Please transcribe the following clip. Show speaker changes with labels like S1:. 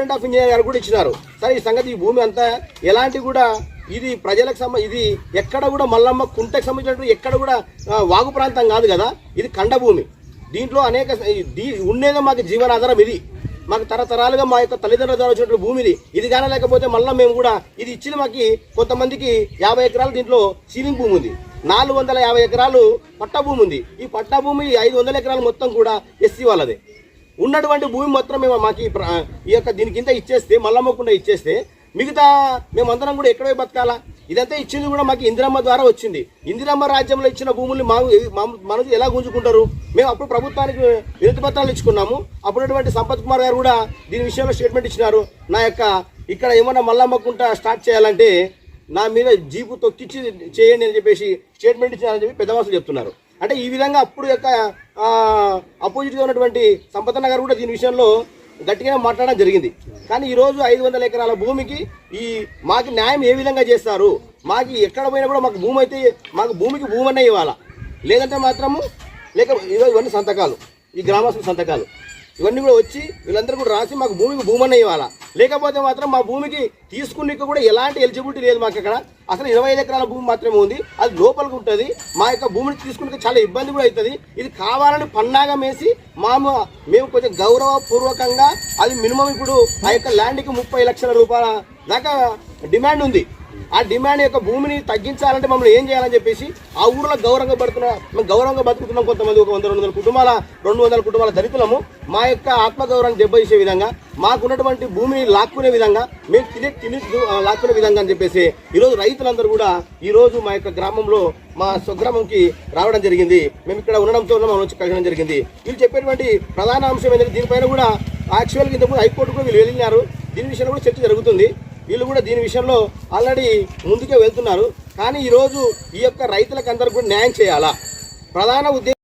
S1: Department of engineer గారు కూడా ఇచ్చినారు. సరే ఈ సంగతి ఈ భూమి అంతా ఎలాంటి కూడా ఇది ప్రజలకు సంబ ఇది ఎక్కడ కూడా మల్లమ్మ కుంటకు సంబంధించినటువంటి ఎక్కడ కూడా వాగు ప్రాంతం కాదు కదా ఇది కండ భూమి. దీంట్లో అనేక దీ- ఉండేదే మాకు జీవనాధారం ఇది. మాకు తరతరాలుగా మా యొక్క తల్లిదండ్రుల ద్వారా వచ్చినటువంటి భూమి ఇది. ఇది కానీ లేకపోతే మళ్ళీ మేము కూడా ఇది ఇచ్చిన మాకు కొంతమందికి యాభై ఎకరాలు దీంట్లో సీలింగ్ భూమి ఉంది. నాలుగు వందల యాభై ఎకరాలు పట్టా భూమి ఉంది. ఈ పట్టా భూమి ఐదు వందల ఎకరాలు మొత్తం కూడా ఎస్సీ వాళ్ళదే. ఉన్నటువంటి భూమి మాత్రం మేము మాకు ఈ ఈ యొక్క దీని కింద ఇచ్చేస్తే మల్లమ్మకుండా ఇచ్చేస్తే మిగతా మేమందరం కూడా ఎక్కడే బతకాలా? ఇదంతా ఇచ్చింది కూడా మాకు ఇందిరమ్మ ద్వారా వచ్చింది. ఇందిరమ్మ రాజ్యంలో ఇచ్చిన భూముల్ని మా మనసు ఎలా గుంజుకుంటారు? మేము అప్పుడు ప్రభుత్వానికి వినతి పత్రాలు ఇచ్చుకున్నాము. అప్పుడున్నటువంటి సంపత్ కుమార్ గారు కూడా దీని విషయంలో స్టేట్మెంట్ ఇచ్చినారు. నా యొక్క ఇక్కడ ఏమన్నా మల్లమ్మకుంటా స్టార్ట్ చేయాలంటే నా మీద జీపు తొక్కిచ్చి చేయండి అని చెప్పేసి స్టేట్మెంట్ ఇచ్చినారని చెప్పి పెద్దవాసులు చెప్తున్నారు. అంటే ఈ విధంగా అప్పుడు యొక్క అపోజిట్గా ఉన్నటువంటి సంపతన్న గారు కూడా దీని విషయంలో గట్టిగానే మాట్లాడడం జరిగింది. కానీ ఈరోజు ఐదు వందల ఎకరాల భూమికి ఈ మాకు న్యాయం ఏ విధంగా చేస్తారు? మాకు ఎక్కడ పోయినా కూడా మాకు భూమి అయితే మాకు భూమికి భూమి అనే ఇవ్వాలా? లేదంటే మాత్రము లేక ఇదో ఇవన్నీ సంతకాలు. ఈ గ్రామస్తుల సంతకాలు. ఇవన్నీ కూడా వచ్చి వీళ్ళందరూ కూడా రాసి మాకు భూమికి భూమన్న ఇవ్వాలా? లేకపోతే మాత్రం మా భూమికి తీసుకునేకి కూడా ఎలాంటి ఎలిజిబిలిటీ లేదు మాకు ఇక్కడ. అసలు ఇరవై ఐదు ఎకరాల భూమి మాత్రమే ఉంది. అది లోపలికి ఉంటుంది. మా యొక్క భూమిని తీసుకునే చాలా ఇబ్బంది కూడా అవుతుంది. ఇది కావాలని పన్నాగా వేసి మాము మేము కొంచెం గౌరవపూర్వకంగా అది మినిమం ఇప్పుడు ఆ యొక్క ల్యాండ్కి ముప్పై లక్షల రూపాయల దాకా డిమాండ్ ఉంది. ఆ డిమాండ్ యొక్క భూమిని తగ్గించాలంటే మమ్మల్ని ఏం చేయాలని చెప్పేసి ఆ ఊర్లో గౌరవంగా పడుతున్నా మేము గౌరవంగా బతుకుతున్నాం కొంతమంది ఒక వంద రెండు వందల కుటుంబాల రెండు వందల కుటుంబాల దళితులము. మా యొక్క ఆత్మగౌరవం దెబ్బతీసే విధంగా మాకున్నటువంటి భూమిని లాక్కునే విధంగా మేము తిని తిని లాక్కునే విధంగా అని చెప్పేసి ఈరోజు రైతులందరూ కూడా ఈ రోజు మా యొక్క గ్రామంలో మా స్వగ్రామంకి రావడం జరిగింది. మేము ఇక్కడ ఉండడంతో మనం వచ్చి కలగడం జరిగింది. వీళ్ళు చెప్పేటువంటి ప్రధాన అంశం ఏంటంటే దీనిపైన కూడా యాక్చువల్గా ఇంతకుముందు హైకోర్టు కూడా వీళ్ళు వెళ్ళినారు. దీని విషయంలో కూడా చర్చ జరుగుతుంది. వీళ్ళు కూడా దీని విషయంలో ఆల్రెడీ ముందుకే వెళ్తున్నారు. కానీ ఈరోజు ఈ యొక్క రైతులకు అందరికీ కూడా న్యాయం చేయాలా? ప్రధాన ఉద్దేశం